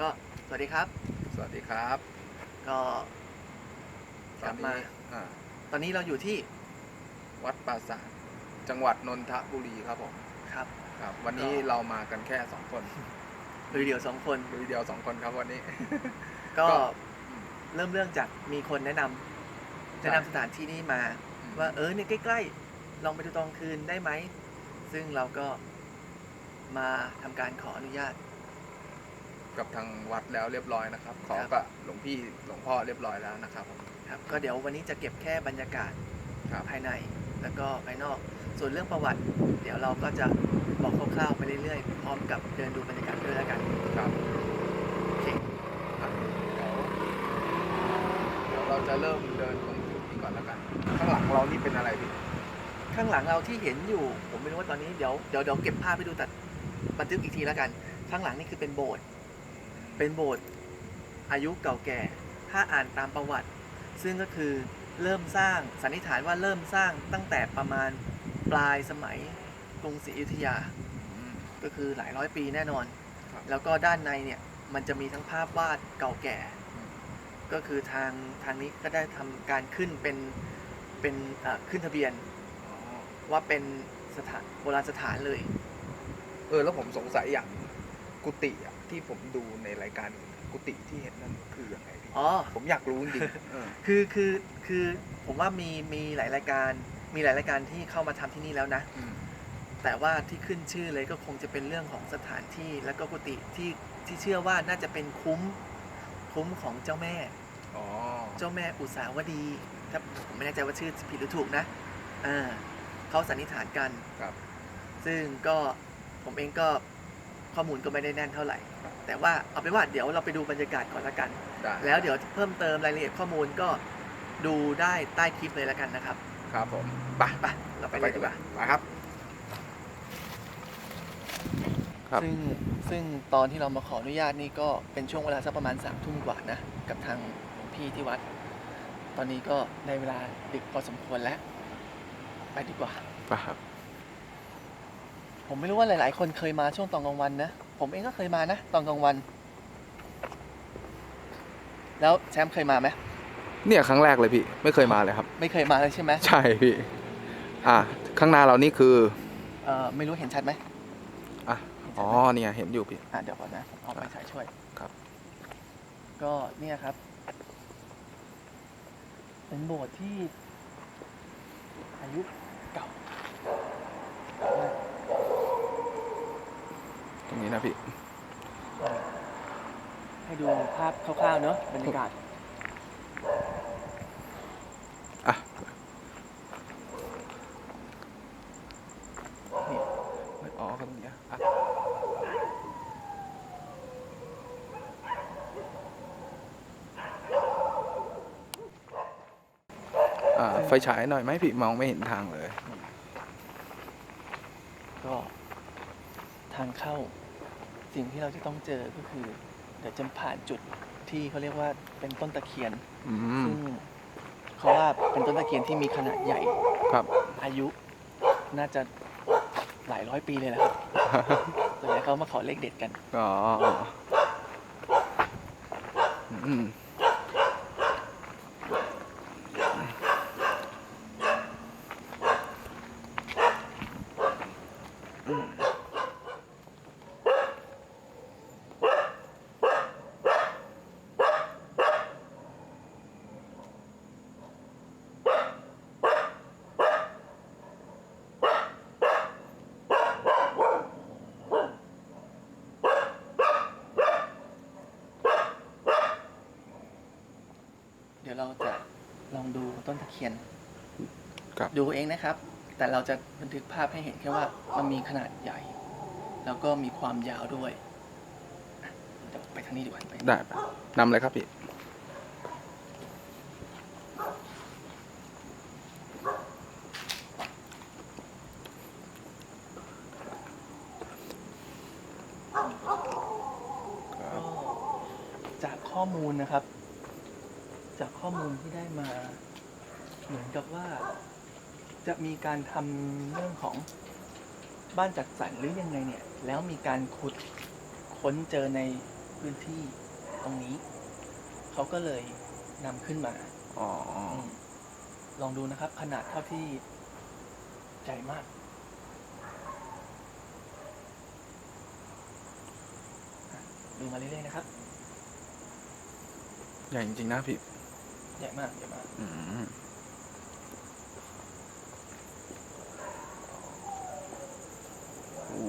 ก็สวัสดีครับ สวัสดีครับก็กลับมาตอนนี้อ่าตอนนี้เราอยู่ที่วัดปราสาทจังหวัดนนทบุรีครับผมครับ ครับ วันนี้ก็ เรามากันแค่สองคนลุยเดี่ยวสองคนดูเดียวสองคนครับวันนี้ ก็ก็เริ่มเรื่องจากมีคนแนะนำใช่ แนะนำสถานที่นี้มา ว่าเออเนี่ยใกล้ๆ ลองไปดูตอนคืนได้ไหม ซึ่งเราก็มาทำการขออนุญาต กับทางวัดแล้วเรียบร้อยนะครับ ขอครับกับหลวงพี่หลวงพ่อเรียบร้อยแล้วนะครับผมครับ ก็เดี๋ยววันนี้จะเก็บแค่บรรยากาศครับภายในแล้วก็ภายนอก ส่วนเรื่องประวัติ เดี๋ยวเราก็จะบอกคร่าวๆไปเรื่อยๆ พร้อมกับเดินดูบรรยากาศด้วยแล้วกันครับโอเคอะเดี๋ยวเดี๋ยวเราจะเริ่มเดินตรงจุดนี้ก่อนแล้วกัน ข้างหลังเรานี่เป็นอะไรพี่ข้างหลังเราที่เห็นอยู่ ผมไม่รู้ว่าตอนนี้เดี๋ยวเดี๋ยวเดี๋ยวเก็บภาพไปดูแต่บันทึกอีกทีแล้วกัน ข้างหลังนี่คือเป็นโบสถ์ เป็นโบสถ์อายุเก่าแก่ ถ้าอ่านตามประวัติ ซึ่งก็คือเริ่มสร้างสันนิษฐานว่าเริ่มสร้างตั้งแต่ประมาณปลายสมัยกรุงศรีอยุธยาอืมก็คือหลายร้อยปีแน่นอนครับแล้วก็ด้านในเนี่ยมันจะมีทั้งภาพวาดเก่าแก่อืมก็คือทางทางนี้ก็ได้ทำการขึ้นเป็นเป็นเอ่อขึ้นทะเบียนอ๋อว่าเป็นสถานโบราณสถานเลย เออแล้วผมสงสัยอย่าง กุฏิอะที่ผมดูในรายการอื่นกุฏิที่เห็นนั่นคือยังไงพี่อ๋อ ผมอยากรู้จริงๆเออคือคือคือผมว่ามีมีหลายรายการมีหลายรายการที่เข้ามาทำที่นี่แล้วนะ อืมแต่ว่าที่ขึ้นชื่อเลยก็คงจะเป็นเรื่องของสถานที่แล้วก็กุฏิที่ที่เชื่อว่าน่าจะเป็นคุ้มคุ้มของเจ้าแม่ อ๋อเจ้าแม่อุสาวดีถ้าผมไม่แน่ใจว่าชื่อผิดหรือถูกนะอ่าเขาสันนิษฐานกัน ครับ ซึ่งก็ผมเองก็ ข้อมูลก็ไม่ได้แน่นเท่าไหร่ แต่ว่าเอาเป็นว่าเดี๋ยวเราไปดูบรรยากาศก่อนละกัน ได้แล้วเดี๋ยวเพิ่มเติมรายละเอียดข้อมูลก็ดูได้ใต้คลิปเลยแล้วกันนะครับครับผมไปไปเราไปเลยดีกว่า ไปครับ ครับ ซึ่งซึ่งตอนที่เรามาขออนุญาตนี่ก็เป็นช่วงเวลาสักประมาณสามทุ่มกว่านะกับทางหลวงพี่ที่วัด ตอนนี้ก็ได้เวลาดึกพอสมควรแล้ว ไปดีกว่า ไปครับ ผมไม่รู้ว่าหลาย ๆ คนเคยมาช่วงตอนกลางวันนะ ผมเองก็เคยมานะ ตอนกลางวัน แล้วแชมป์เคยมาไหมเนี่ยครั้งแรกเลยพี่ ไม่เคยมาเลยครับ ไม่เคยมาเลยใช่ไหมใช่พี่ อะข้างหน้าเรานี่คือเอ่อไม่รู้เห็นชัดไหมอะอ๋อเนี่ยเห็นอยู่พี่ อะเดี๋ยวก่อนนะผมเอาไปฉายช่วยครับ ก็เนี่ยครับ เป็นโบสถ์ที่อายุเก่าเก่ามาก ตรงนี้นะพี่ ให้ดูภาพคร่าวๆเนอะบรรยากาศ อะนี่อ๋อก็ตรงนี้อะอ่าไฟฉายหน่อยไหมพี่มองไม่เห็นทางเลย ก็ ทางเข้า สิ่งที่เราจะต้องเจอก็คือ เดี๋ยวจะผ่านจุดที่เขาเรียกว่าเป็นต้นตะเคียนอืมซึ่งเขาว่าเป็นต้นตะเคียนที่มีขนาดใหญ่ ครับ อายุน่าจะหลายร้อยปีเลยแหละครับ ส่วนใหญ่เขามาขอเลขเด็ดกัน อ๋ออืม ดี๋ยวเราจะลองดูต้นตะเคียน ครับ ดูเองนะครับ แต่เราจะบันทึกภาพให้เห็นแค่ว่ามันมีขนาดใหญ่ แล้วก็มีความยาวด้วยอะเดี๋ยวไปทางนี้ดีกว่าไปได้ปะนำเลยครับพี่ก็จากข้อมูลนะครับ จากข้อมูลที่ได้มา เหมือนกับว่า จะมีการทำเรื่องของบ้านจัดสรรหรือยังไงเนี่ย แล้วมีการขุดค้นเจอในพื้นที่ตรงนี้ เขาก็เลยนำขึ้นมา อ๋อมลองดูนะครับ ขนาดเท่าที่ใหญ่มากอะดูมาเรื่อยๆนะครับ ใหญ่จริงๆนะพี่ใหญ่มากใหญ่มากอืมโอ้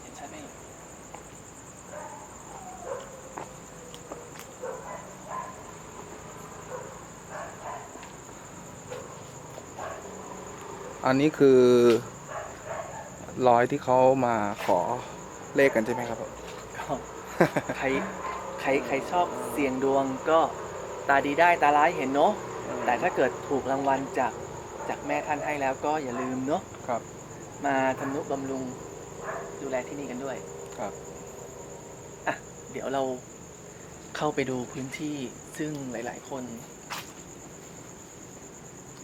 เห็นชัดไหมเอ่ยอันนี้คือรอยที่เขามาขอเลขกันใช่ไหมครับผมก็ ใครใครใครชอบเสี่ยงดวงก็ตาดีได้ตาร้ายเห็นเนาะแต่ถ้าเกิดถูกรางวัลจากจากแม่ท่านให้แล้วก็อย่าลืมเนาะครับ มาทำนุบำรุงดูแลที่นี่กันด้วยครับอะเดี๋ยวเราเข้าไปดูพื้นที่ซึ่งหลาย ๆ คน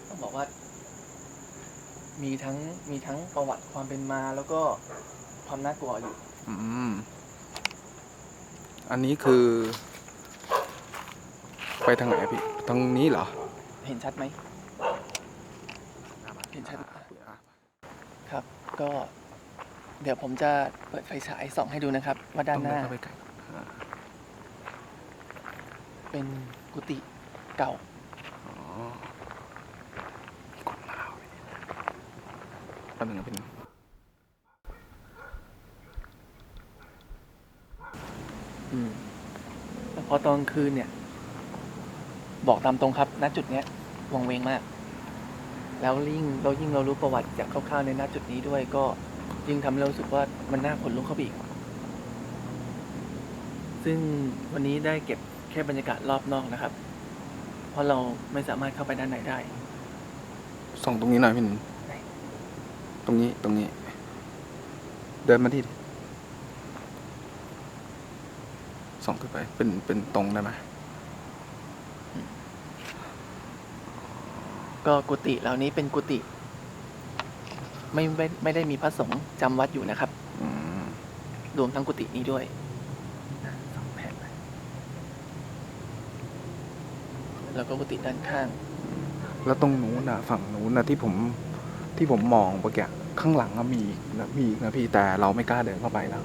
ต้องบอกว่า มีทั้งมีทั้งประวัติความเป็นมาแล้วก็ความน่ากลัวอยู่ อืม อันนี้คือ ไปทางไหนอะพี่ทางนี้เหรอเห็นชัดไหม เห็นชัดอะครับ ก็เดี๋ยวผมจะเปิดไฟฉายส่องให้ดูนะครับ ว่าด้านหน้า ต้องเเข้าไปไกลอ่าเป็นกุฏิเก่า อ๋อมีคนมาเอาไปนี่แป๊บนึงนะพี่อืมแต่พ อตอนกลางคืนเนี่ย บอกตามตรงครับ ณ จุดเนี้ยวังเวงมาก แล้วยิ่งเรายิ่งเรารู้ประวัติจากคร่าวๆในณจุดนี้ด้วยก็ยิ่งทำให้เรารู้สึกว่ามันน่าขนลุกเข้าไปอีก ซึ่งวันนี้ได้เก็บแค่บรรยากาศรอบนอกนะครับ เพราะเราไม่สามารถเข้าไปด้านในได้ ส่องตรงนี้หน่อยพี่หนึ่งไหนตรงนี้ตรงนี้ เดินมาที่ดิ ส่องขึ้นไป เป็น เป็นตรงได้ไหมก็กุฏิเหล่านี้เป็นกุฏิไม่ไม่ไม่ได้มีพระสงฆ์จำวัดอยู่นะครับอืมรวมทั้งกุฏินี้ด้วยอะสองแผ่นไปแล้วก็กุฏิด้านข้าง แล้วตรงนู้นนะฝั่งนู้นนะที่ผมที่ผมมองเมื่อกี้ข้างหลังอะมีอีกนะมีอีกนะพี่แต่เราไม่กล้าเดินเข้าไปแล้ว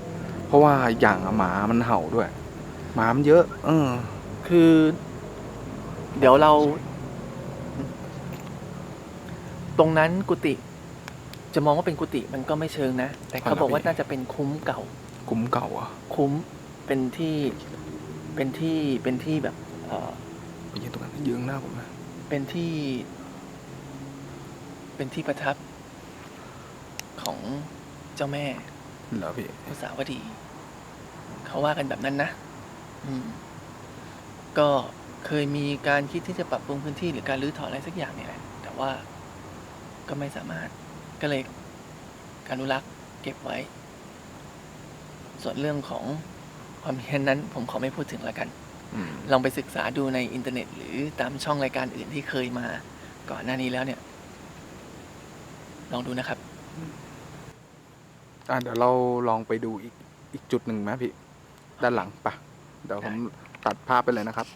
เพราะว่าอย่างอะหมามันเห่าด้วย หมามันเยอะเออคือ เดี๋ยวเรา ตรงนั้นกุฏิจะมองว่าเป็นกุฏิมันก็ไม่เชิงนะ แต่เขาบอกว่าน่าจะเป็นคุ้มเก่า คุ้มเก่าอะคุ้มเป็นที่เป็นที่เป็นที่แบบ เออไปยืนตรงนั้นยืนหน้าผมนะเป็นที่ เป็นที่ประทับของเจ้าแม่เหรอพี่มุสาวดี เขาว่ากันแบบนั้นนะ อืม ก็เคยมีการคิดที่จะปรับปรุงพื้นที่หรือการรื้อถอนอะไรสักอย่างเนี่ยแหละแต่ว่าก็ไม่สามารถก็เลยการอนุรักษ์เก็บไว้ ส่วนเรื่องของความเห็นนั้นผมขอไม่พูดถึงแล้วกัน อืม ลองไปศึกษาดูในอินเทอร์เน็ต หรือตามช่องรายการอื่นที่เคยมา ก่อนหน้านี้แล้วเนี่ย ลองดูนะครับ อะเดี๋ยวเราลองไปดูอีกอีกจุดหนึ่งไหมพี่ ด้านหลังปะ เดี๋ยวผมตัดภาพไปเลยนะครับ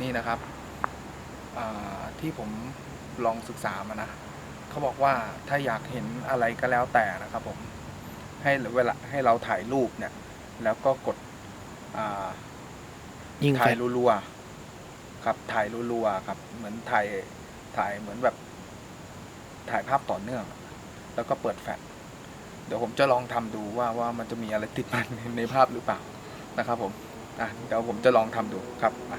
นี่นะครับอ่าที่ผมลองศึกษามานะเขาบอกว่าถ้าอยากเห็นอะไรก็แล้วแต่นะครับผมให้เวลาให้เราถ่ายรูปเนี่ย แล้วก็กดอ่ายิงถ่าแฟยลชรัวๆครับถ่ายรัวๆครับ เหมือนถ่ายถ่ายเหมือนแบบ ถ่ายภาพต่อเนื่อง แล้วก็เปิดแฟลชเดี๋ยวผมจะลองทำดูว่าว่ามันจะมีอะไรติดมันในในภาพหรือเปล่า นะครับผมอะเดี๋ยวผมจะลองทำดูครับอะ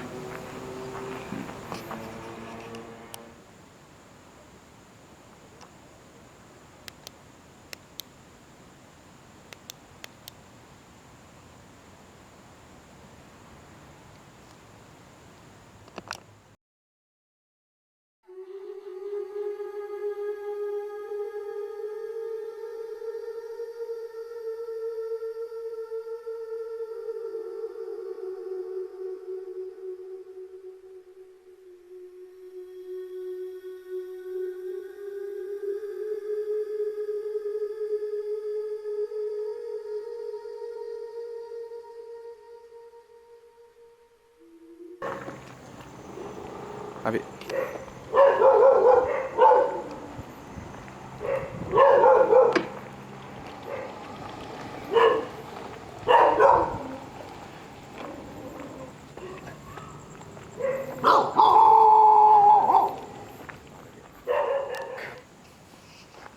อะพี่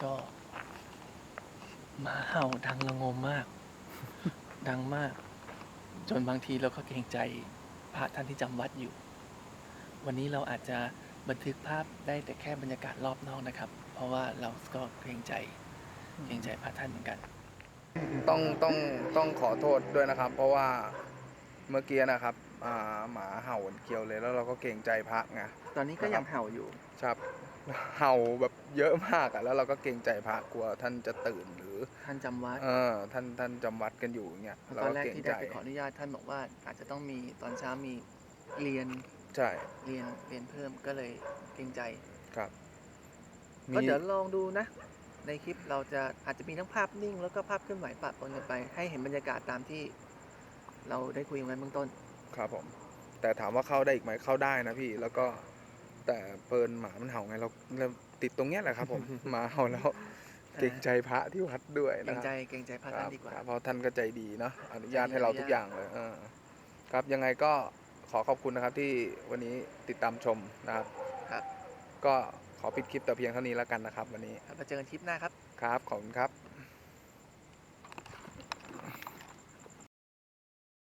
ก็หมาเห่าดังระงมมาก ดังมาก จนบางทีเราก็เกรงใจพระท่านที่จำวัดอยู่ วันนี้เราอาจจะบันทึกภาพได้แต่แค่บรรยากาศรอบนอกนะครับ เพราะว่าเราก็เกรงใจเกรงใจพระท่านเหมือนกัน ต้องต้องต้องขอโทษด้วยนะครับ เพราะว่าเมื่อกี้นะครับอ่าหมาเห่าเกี่ยวเลยแล้วเราก็เกรงใจพระไงตอนนี้ก็ยังเห่าอยู่ครับเห่าแบบเยอะมากอะแล้วเราก็เกรงใจพระกลัวท่านจะตื่นหรือท่านจำวัดเออท่านท่านจำวัดกันอยู่อย่างเงี้ยเราตอนก็แรกเกรงที่ใจได้ไปขออนุญาตท่านบอกว่าอาจจะต้องมีตอนเช้ามีเรียน ใช่เรียนเรียนเพิ่มก็เลยเกรงใจครับก็เดี๋ยวลองดูนะ ในคลิปเราจะอาจจะมีทั้งภาพนิ่ง แล้วก็ภาพเคลื่อนไหวปะปนกันไป ให้เห็นบรรยากาศตามที่ เราได้คุยกันไว้เบื้องต้น ครับผม แต่ถามว่าเข้าได้อีกไหมเข้าได้นะพี่แล้วก็แต่เปินหมามันเห่าไงเราเราติดตรงเนี้ยแหละครับ ผมหมาเห่าแล้วเกรงใจพระที่วัดด้วยเกรนะงคใจรับเกรงใจพระคท่ารันดีกว่าครับเพราะท่านก็ใจดีเนาะอนุญาตใจดีให้เราอนุญาตทุกอย่างเลยเออครับยังไงก็ ขอขอบคุณนะครับที่วันนี้ติดตามชมนะครับครับ ก็ขอปิดคลิปแต่เพียงเท่านี้แล้วกันนะครับ วันนี้ครับมาเจอกันคลิปหน้าครับ ครับขอบคุณครับ